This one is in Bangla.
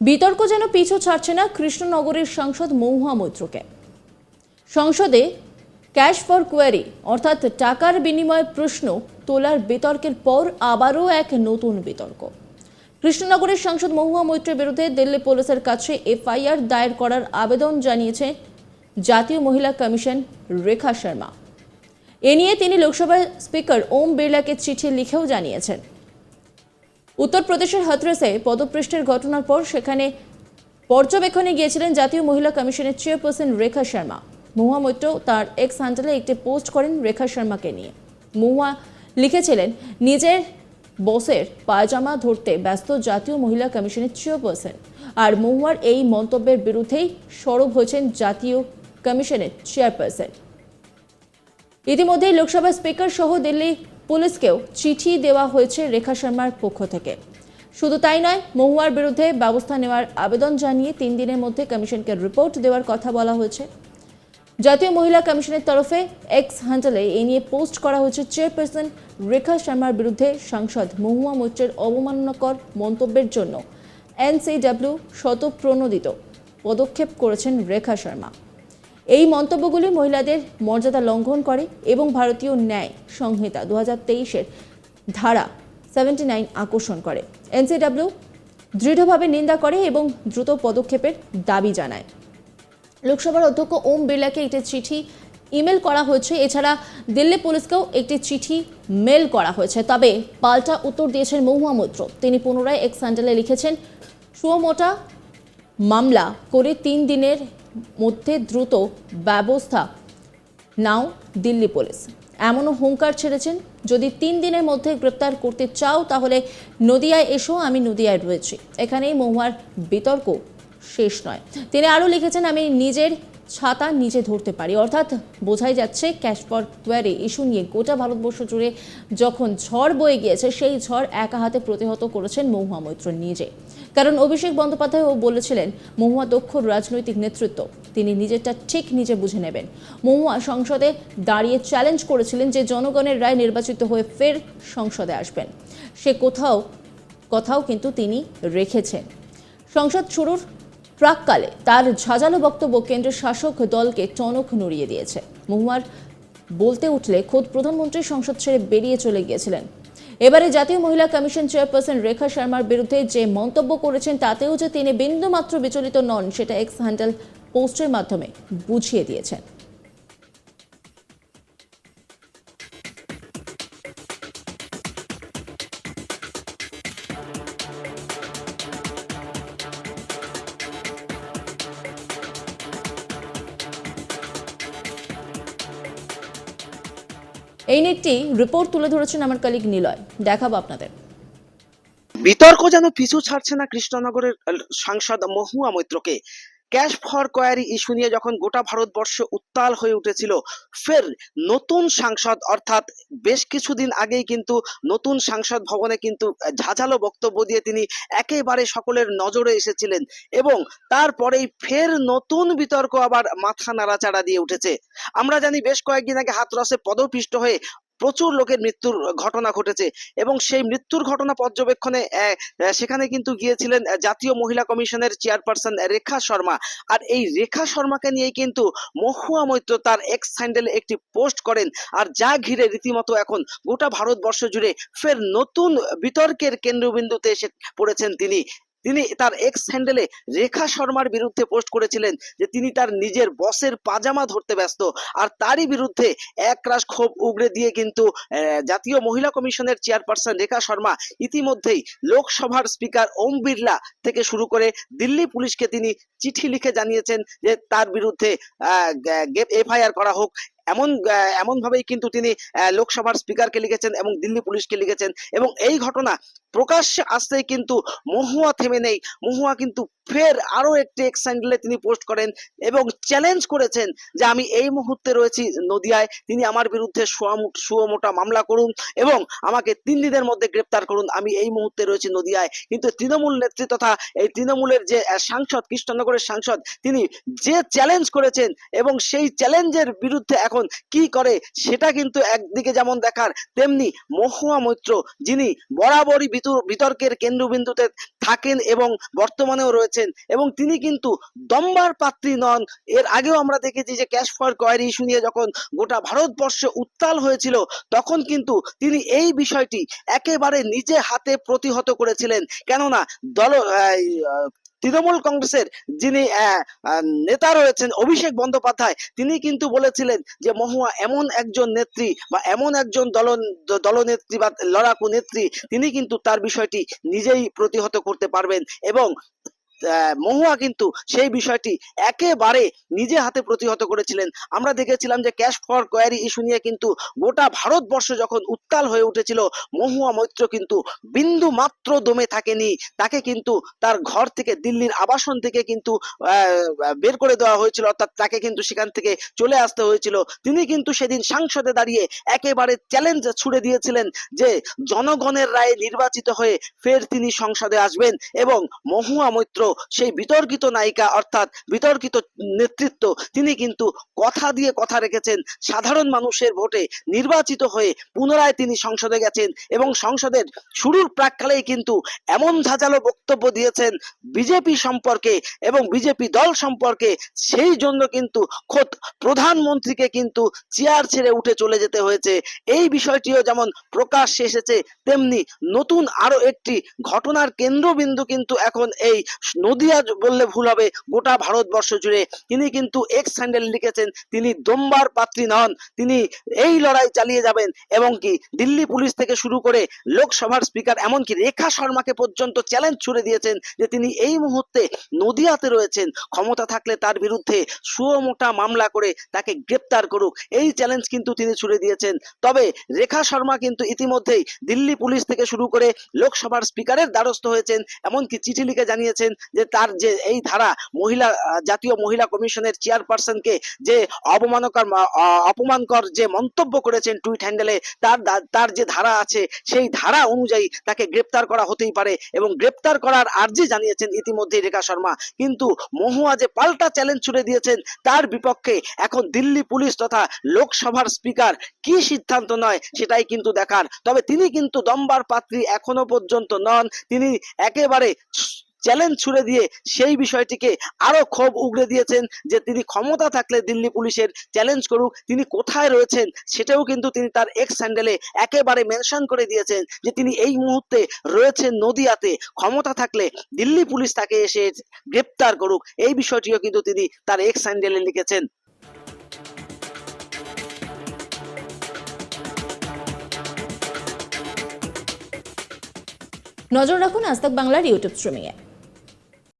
বিতর্ক যেন পিছু ছাড়ছে না কৃষ্ণনগরের সাংসদ মহুয়া মৈত্রকে। সংসদে ক্যাশ ফর কোয়ারি, অর্থাৎ টাকার বিনিময়ে প্রশ্ন তোলার বিতর্কের পর আবারও এক নতুন বিতর্ক। কৃষ্ণনগরের সাংসদ মহুয়া মৈত্রের বিরুদ্ধে দিল্লি পুলিশের কাছে এফআইআর দায়ের করার আবেদন জানিয়েছে জাতীয় মহিলা কমিশন রেখা শর্মা। এ নিয়ে তিনি লোকসভার স্পিকার ওম বিড়লাকে চিঠি লিখেও জানিয়েছেন। উত্তরপ্রদেশের হাতরাসে পদপৃষ্ঠের ঘটনার পর সেখানে পর্যবেক্ষণে গিয়েছিলেন জাতীয় মহিলা কমিশনের চেয়ারপারসন রেখা শর্মা। মহুয়া মৈত্র তার এক্স হ্যান্ডেলে একটি পোস্ট করেন রেখা শর্মাকে নিয়ে। মহুয়া লিখেছিলেন, নিজের বসের পায়জামা ধরতে ব্যস্ত জাতীয় মহিলা কমিশনের চেয়ারপারসন। আর মহুয়ার এই মন্তব্যের বিরুদ্ধেই সরব হয়েছেন জাতীয় কমিশনের চেয়ারপারসন। ইতিমধ্যেই লোকসভা স্পিকার সহ দিল্লি পুলিশকেও চিঠি দেওয়া হয়েছে রেখা শর্মার পক্ষ থেকে। শুধু তাই নয়, মহুয়ার বিরুদ্ধে ব্যবস্থা নেওয়ার আবেদন জানিয়ে তিন দিনের মধ্যে কমিশনকে রিপোর্ট দেওয়ার কথা বলা হয়েছে। জাতীয় মহিলা কমিশনের তরফে এক্স হ্যান্ডেলে এ নিয়ে পোস্ট করা হয়েছে, চেয়ারপারসন রেখা শর্মার বিরুদ্ধে সাংসদ মহুয়া মৈত্রের অবমাননাকর মন্তব্যের জন্য এনসিডব্লিউ শতপ্রণোদিত পদক্ষেপ করেছেন রেখা শর্মা। এই মন্তব্যগুলি মহিলাদের মর্যাদা লঙ্ঘন করে এবং ভারতীয় ন্যায় সংহিতা দু হাজার তেইশের ধারা সেভেন্টি নাইন আকর্ষণ করে। এনসিডব্লিউ দৃঢ়ভাবে নিন্দা করে এবং দ্রুত পদক্ষেপের দাবি জানায়। লোকসভার অধ্যক্ষ ওম বিড়লাকে একটি চিঠি ইমেল করা হয়েছে। এছাড়া দিল্লি পুলিশকেও একটি চিঠি মেল করা হয়েছে। তবে পাল্টা উত্তর দিয়েছেন মহুয়া মৈত্র। তিনি পুনরায় এক স্যান্ডেলে লিখেছেন, সুমোটা মামলা করে তিন দিনের মধ্যে দ্রুত ব্যবস্থা। নাও, দিল্লি পুলিশ। এমনও হুঙ্কার ছেড়েছেন, যদি তিন দিনের মধ্যে গ্রেপ্তার করতে চাও, তাহলে নদিয়ায় এসো, আমি নদিয়ায় রয়েছি। এখানেই মহুয়ার বিতর্ক শেষ নয়। তিনি আরও লিখেছেন, আমি নিজের ছাতা নিজে ধরতে পারি। অর্থাৎ বোঝাই যাচ্ছে, ক্যাশ ফর কোয়ারি ইস্যু নিয়ে গোটা ভারতবর্ষ জুড়ে যখন ঝড় বয়ে গিয়েছে, সেই ঝড় একা হাতে প্রতিহত করেছেন মহুয়া মৈত্র নিজে। কারণ অভিষেক বন্দ্যোপাধ্যায়ও বলেছিলেন, মহুয়া দক্ষ রাজনৈতিক নেতৃত্ব, তিনি নিজেরটা ঠিক নিজে বুঝে নেবেন। মহুয়া সংসদে দাঁড়িয়ে চ্যালেঞ্জ করেছিলেন যে জনগণের রায় নির্বাচিত হয়ে ফের সংসদে আসবেন। সে কোথাও, কথাও কিন্তু তিনি রেখেছেন। সংসদ শুরুর প্রাককালে তার ঝাঁঝালো বক্তব্য কেন্দ্রের শাসক দলকে টনক নড়িয়ে দিয়েছে। মহুয়ার বলতে উঠলে খোদ প্রধানমন্ত্রী সংসদ ছেড়ে বেরিয়ে চলে গিয়েছিলেন। এবারে জাতীয় মহিলা কমিশন চেয়ারপারসন রেখা শর্মার বিরুদ্ধে যে মন্তব্য করেছেন, তাতেও যে তিনি বিন্দুমাত্র বিচলিত নন, সেটা এক্স হ্যান্ডেল পোস্টের মাধ্যমে বুঝিয়ে দিয়েছেন। এই নিয়ে একটি রিপোর্ট তুলে ধরেছেন আমার কলিগ নিলয়। দেখাবো আপনাদের। বিতর্ক যেন পিছু ছাড়ছে না কৃষ্ণনগরের সাংসদ মহুয়া মৈত্রকে। ক্যাশ ফর কোয়ারি ইস্যু নিয়ে যখন গোটা ভারতবর্ষ উত্তাল হয়ে উঠেছিল, ফের নতুন সাংসদ, অর্থাৎ বেশ কিছুদিন আগেই কিন্তু নতুন সাংসদ ভবনে কিন্তু ঝাঁঝালো বক্তব্য দিয়ে তিনি একেবারে সকলের নজরে এসেছিলেন এবং তারপরেই ফের নতুন বিতর্ক আবার মাথা নাড়াচাড়া দিয়ে উঠেছে। আমরা জানি বেশ কয়েকদিন আগে হাতরসে পদপিষ্ট হয়ে প্রচুর লোকের মৃত্যুর ঘটনা ঘটেছে এবং সেই মৃত্যুর ঘটনা পর্যবেক্ষণে সেখানে কিন্তু গিয়েছিলেন জাতীয় মহিলা কমিশনের চেয়ারপারসন রেখা শর্মা। আর এই রেখা শর্মাকে নিয়ে কিন্তু মহুয়া মৈত্র তার এক্স হ্যান্ডেলে একটি পোস্ট করেন। আর যা ঘিরে রীতিমতো এখন গোটা ভারতবর্ষ জুড়ে ফের নতুন বিতর্কের কেন্দ্রবিন্দুতে এসে পড়েছেন তিনি। তিনি তার এক্স হ্যান্ডেলে রেখা শর্মার বিরুদ্ধে পোস্ট করেছিলেন যে তিনি তার নিজের বসের পাজামা ধরতে ব্যস্ত। আর তারই বিরুদ্ধে একরাশ ক্ষোভ উগরে দিয়ে কিন্তু জাতীয় মহিলা কমিশনের চেয়ারপারসন রেখা শর্মা ইতিমধ্যেই লোকসভার স্পিকার ওম বিড়লা থেকে শুরু করে দিল্লি পুলিশকে তিনি চিঠি লিখে জানিয়েছেন যে তার বিরুদ্ধে এফআইআর করা হোক। এমন এমনভাবেই কিন্তু তিনি লোকসভার স্পিকারকে লিখেছেন এবং দিল্লি পুলিশকে লিখেছেন এবং এই ঘটনা প্রকাশ্যে আসতেই কিন্তু মহুয়া থেমে নেই। মহুয়া কিন্তু ফের আরও একটি এক্স হ্যান্ডেলে তিনি পোস্ট করেন এবং চ্যালেঞ্জ করেছেন যে আমি এই মুহূর্তে রয়েছি নদিয়ায়, তিনি আমার বিরুদ্ধে সুয়ামু- সুয়মোটা মামলা করুন এবং আমাকে তিন দিনের মধ্যে গ্রেপ্তার করুন, আমি এই মুহূর্তে রয়েছি নদিয়ায়। কিন্তু তৃণমূল নেত্রী তথা এই তৃণমূলের যে সাংসদ, কৃষ্ণনগরের সাংসদ, তিনি যে চ্যালেঞ্জ করেছেন এবং সেই চ্যালেঞ্জের বিরুদ্ধে এখন এখন কি করে? সেটা কিন্তু একদিকে যেমন দেখার, তেমনি মহুয়া মৈত্র যিনি বরাবরই বিতর্কের কেন্দ্রবিন্দুতে থাকেন এবং বর্তমানেও রয়েছেন এবং তিনি কিন্তু দম্বার পাত্রী নন। এর আগেও আমরা দেখেছি যে ক্যাশ ফর কোয়ারি ইস্যু নিয়ে যখন গোটা ভারতবর্ষ উত্তাল হয়েছিল, তখন কিন্তু তিনি এই বিষয়টি একেবারে নিজে হাতে প্রতিহত করেছিলেন। কেননা দল তৃণমূল কংগ্রেসের যিনি নেতা রয়েছেন অভিষেক বন্দ্যোপাধ্যায়, তিনি কিন্তু বলেছিলেন যে মহুয়া এমন একজন নেত্রী বা এমন একজন দল দলনেত্রী বা লড়াকু নেত্রী, তিনি কিন্তু তার বিষয়টি নিজেই প্রতিহত করতে পারবেন এবং মহুয়া কিন্তু সেই বিষয়টি একেবারে নিজে হাতে প্রতিহত করেছিলেন। আমরা দেখেছিলাম যে ক্যাশ ফর কোয়ারি ইস্যু নিয়ে কিন্তু গোটা ভারতবর্ষ যখন উত্তাল হয়ে উঠেছিল, মহুয়া মৈত্র কিন্তু বিন্দু মাত্র দমে থাকেনি। তাকে কিন্তু তার ঘর থেকে দিল্লির আবাসন থেকে কিন্তু বের করে দেওয়া হয়েছিল। অর্থাৎ তাকে কিন্তু সেখান থেকে চলে আসতে হয়েছিল। তিনি কিন্তু সেদিন সাংসদে দাঁড়িয়ে একেবারে চ্যালেঞ্জ ছুড়ে দিয়েছিলেন যে জনগণের রায়ে নির্বাচিত হয়ে ফের তিনি সংসদে আসবেন এবং মহুয়া মৈত্র সেই বিতর্কিত নায়িকা অর্থাৎ বিতর্কিত নেতৃত্ব, তিনি কিন্তু কথা দিয়ে কথা রেখেছেন সাধারণ মানুষের ভোটে নির্বাচিত হয়ে পুনরায় তিনি সংসদে গেছেন এবং সংসদের শুরুর প্রাককালেই কিন্তু এমন ঝাঁঝালো বক্তব্য দিয়েছেন বিজেপি সম্পর্কে এবং বিজেপি দল সম্পর্কে, সেই জন্য কিন্তু খোদ প্রধানমন্ত্রীকে কিন্তু চেয়ার ছেড়ে উঠে চলে যেতে হয়েছে। এই বিষয়টিও যেমন প্রকাশ্যে এসেছে, তেমনি নতুন আরও একটি ঘটনার কেন্দ্রবিন্দু কিন্তু এখন এই নদিয়া বললে ভুল হবে, গোটা ভারতবর্ষ জুড়ে। তিনি কিন্তু এক্স হ্যান্ডেল লিখেছেন, তিনি দম্বার পাত্রী নন, তিনি এই লড়াই চালিয়ে যাবেন। এবং কি, দিল্লি পুলিশ থেকে শুরু করে লোকসভার স্পিকার, এমনকি রেখা শর্মাকে পর্যন্ত চ্যালেঞ্জ ছুড়ে দিয়েছেন যে তিনি এই মুহূর্তে নদিয়াতে রয়েছেন। ক্ষমতা থাকলে তার বিরুদ্ধে সুমোটা মামলা করে তাকে গ্রেপ্তার করুক। এই চ্যালেঞ্জ কিন্তু তিনি ছুড়ে দিয়েছেন। তবে রেখা শর্মা কিন্তু ইতিমধ্যেই দিল্লি পুলিশ থেকে শুরু করে লোকসভার স্পিকারের দ্বারস্থ হয়েছেন, এমনকি চিঠি লিখে জানিয়েছেন যে তার যে এই ধারা মহিলা জাতীয় মহিলা কমিশনের চেয়ারপারসনকে যে অবমানকর অপমানকর যে মন্তব্য করেছেন টুইট হ্যান্ডেলে, তার তার যে ধারা আছে, সেই ধারা অনুযায়ী তাকে গ্রেপ্তার করা হতেই পারে এবং গ্রেপ্তার করার আর্জি জানিয়েছেন ইতিমধ্যেই রেখা শর্মা। কিন্তু মহুয়া যে পাল্টা চ্যালেঞ্জ ছুড়ে দিয়েছেন, তার বিপক্ষে এখন দিল্লি পুলিশ তথা লোকসভার স্পিকার কি সিদ্ধান্ত নয়, সেটাই কিন্তু দেখার। তবে তিনি কিন্তু দম্বার পাত্রী এখনও পর্যন্ত নন। তিনি একেবারে চ্যালেঞ্জ ছুড়ে দিয়ে সেই বিষয়টিকে আরও ক্ষোভ উগড়ে দিয়েছেন যে তিনি ক্ষমতা থাকলে দিল্লি পুলিশের চ্যালেঞ্জ করুক, তিনি কোথায় রয়েছেন সেটাও কিন্তু তিনি তার এক্স স্যান্ডেলে একেবারে মেনশন করে দিয়েছেন যে তিনি এই মুহূর্তে রয়েছেন নদিয়াতে, ক্ষমতা থাকলে দিল্লি পুলিশ তাকে এসে গ্রেপ্তার করুক, এই বিষয়টিও কিন্তু তিনি তার এক্স স্যান্ডেলে লিখেছেন। নজর রাখুন আজ বাংলার ইউটিউব স্ট্রিমিংয়ে